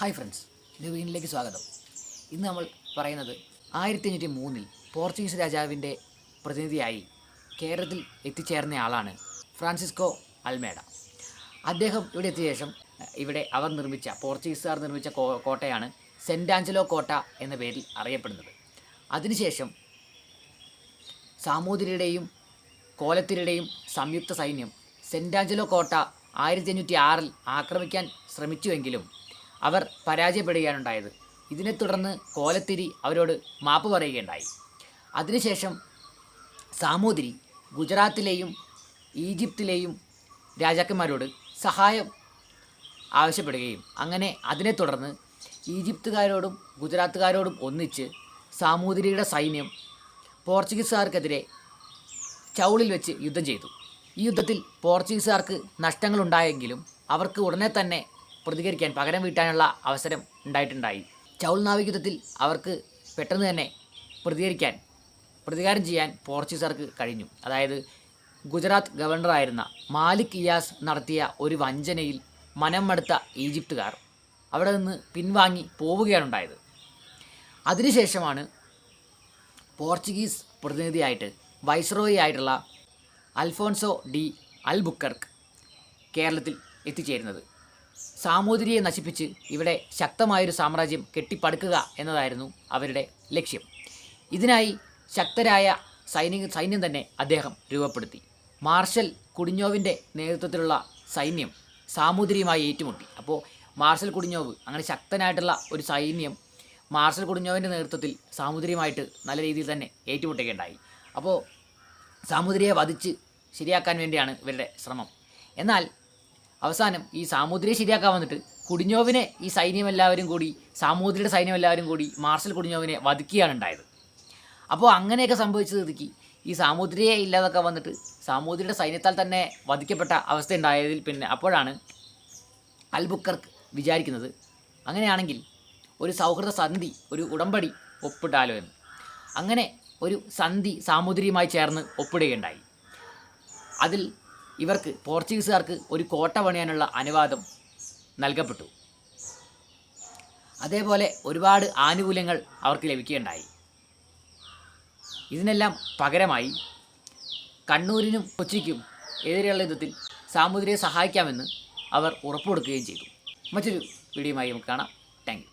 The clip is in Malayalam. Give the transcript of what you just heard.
ഹായ് ഫ്രണ്ട്സ് ന്യൂവീനിലേക്ക് സ്വാഗതം. ഇന്ന് നമ്മൾ പറയുന്നത് ആയിരത്തി അഞ്ഞൂറ്റി മൂന്നിൽ പോർച്ചുഗീസ് രാജാവിന്റെ പ്രതിനിധിയായി കേരളത്തിൽ എത്തിച്ചേർന്ന ആളാണ് ഫ്രാൻസിസ്കോ അൽമേഡ. അദ്ദേഹം ഇവിടെ എത്തിയ ശേഷം ഇവിടെ അവർ നിർമ്മിച്ച പോർച്ചുഗീസുകാർ നിർമ്മിച്ച കോട്ടയാണ് സെന്റ് ആഞ്ചലോ കോട്ട എന്ന പേരിൽ അറിയപ്പെടുന്നത്. അതിനുശേഷം സാമൂതിരിയുടെയും കോലത്തിരുടെയും സംയുക്ത സൈന്യം സെന്റ് ആഞ്ചലോ കോട്ട ആയിരത്തി അഞ്ഞൂറ്റി ആറിൽ ആക്രമിക്കാൻ ശ്രമിച്ചുവെങ്കിലും അവർ പരാജയപ്പെടുകയാണുണ്ടായത്. ഇതിനെ തുടർന്ന് കോലത്തിരി അവരോട് മാപ്പ് പറയുകയുണ്ടായി. അതിനുശേഷം സാമൂതിരി ഗുജറാത്തിലെയും ഈജിപ്തിലെയും രാജാക്കന്മാരോട് സഹായം ആവശ്യപ്പെടുകയും അങ്ങനെ അതിനെ തുടർന്ന് ഈജിപ്തുകാരോടും ഗുജറാത്തുകാരോടും ഒന്നിച്ച് സാമൂതിരിയുടെ സൈന്യം പോർച്ചുഗീസുകാർക്കെതിരെ ചൗളിൽ വെച്ച് യുദ്ധം ചെയ്തു. ഈ യുദ്ധത്തിൽ പോർച്ചുഗീസുകാർക്ക് നഷ്ടങ്ങളുണ്ടായെങ്കിലും അവർക്ക് ഉടനെ തന്നെ പ്രതികരിക്കാൻ പകരം വീട്ടാനുള്ള അവസരം ഉണ്ടായിട്ടുണ്ടായി. ചൗൾ നാവിക യുദ്ധത്തിൽ അവർക്ക് പെട്ടെന്ന് തന്നെ പ്രതികരിക്കാൻ പ്രതികാരം ചെയ്യാൻ പോർച്ചുഗീസുകാർക്ക് കഴിഞ്ഞു. അതായത് ഗുജറാത്ത് ഗവർണറായിരുന്ന മാലിക് ഇയാസ് നടത്തിയ ഒരു വഞ്ചനയിൽ മനം മടുത്ത ഈജിപ്തുകാർ അവിടെ നിന്ന് പിൻവാങ്ങി പോവുകയാണുണ്ടായത് അതിനുശേഷമാണ് പോർച്ചുഗീസ് പ്രതിനിധിയായിട്ട് വൈസ്രോയി ആയിട്ടുള്ള അൽഫോൺസോ ഡി അൽബുക്കർക്ക് കേരളത്തിൽ എത്തിച്ചേരുന്നത്. സാമൂതിരിയെ നശിപ്പിച്ച് ഇവിടെ ശക്തമായൊരു സാമ്രാജ്യം കെട്ടിപ്പടുക്കുക എന്നതായിരുന്നു അവരുടെ ലക്ഷ്യം. ഇതിനായി ശക്തരായ സൈനിക സൈന്യം തന്നെ അദ്ദേഹം രൂപപ്പെടുത്തി. മാർഷൽ കുടിഞ്ഞോവിന്റെ നേതൃത്വത്തിലുള്ള സൈന്യം സാമൂതിരിയുമായി ഏറ്റുമുട്ടി. അപ്പോൾ മാർഷൽ കുടിഞ്ഞോവ് അങ്ങനെ ശക്തനായിട്ടുള്ള ഒരു സൈന്യം മാർഷൽ കുടിഞ്ഞോവിന്റെ നേതൃത്വത്തിൽ സാമൂതിരിയുമായിട്ട് നല്ല രീതിയിൽ തന്നെ ഏറ്റുമുട്ടുകയുണ്ടായി. അപ്പോൾ സാമൂതിരിയെ വധിച്ച് ശരിയാക്കാൻ വേണ്ടിയാണ് ഇവരുടെ ശ്രമം. എന്നാൽ അവസാനം ഈ സാമൂതിരിയെ ശരിയാക്കാൻ വന്നിട്ട് കുടിഞ്ഞോവിനെ ഈ സൈന്യം എല്ലാവരും കൂടി സാമൂതിരിയുടെ സൈന്യം എല്ലാവരും കൂടി മാർഷൽ കുടിഞ്ഞോവിനെ വധിക്കുകയാണ് ഉണ്ടായത്. അപ്പോൾ അങ്ങനെയൊക്കെ സംഭവിച്ചത് സ്ഥിതിക്ക് ഈ സാമൂതിരിയെ ഇല്ലാതൊക്കെ വന്നിട്ട് സാമൂതിരിയുടെ സൈന്യത്താൽ തന്നെ വധിക്കപ്പെട്ട അവസ്ഥ ഉണ്ടായതിൽ പിന്നെ അപ്പോഴാണ് അൽബുക്കർക്ക് വിചാരിക്കുന്നത് അങ്ങനെയാണെങ്കിൽ ഒരു സൗഹൃദ സന്ധി ഒരു ഉടമ്പടി ഒപ്പിട്ടാലോ എന്ന്. അങ്ങനെ ഒരു സന്ധി സാമൂതിരിയുമായി ചേർന്ന് ഒപ്പിടുകയുണ്ടായി. അതിൽ ഇവർക്ക് പോർച്ചുഗീസുകാർക്ക് ഒരു കോട്ട പണിയാനുള്ള അനുവാദം നൽകപ്പെട്ടു. അതേപോലെ ഒരുപാട് ആനുകൂല്യങ്ങൾ അവർക്ക് ലഭിക്കുകയുണ്ടായി. ഇതിനെല്ലാം പകരമായി കണ്ണൂരിനും കൊച്ചിക്കും എതിരെയുള്ള യുദ്ധത്തിൽ സാമൂതിരിയെ സഹായിക്കാമെന്ന് അവർ ഉറപ്പുകൊടുക്കുകയും ചെയ്തു. മറ്റൊരു വീഡിയോയുമായി നമുക്ക് കാണാം. താങ്ക്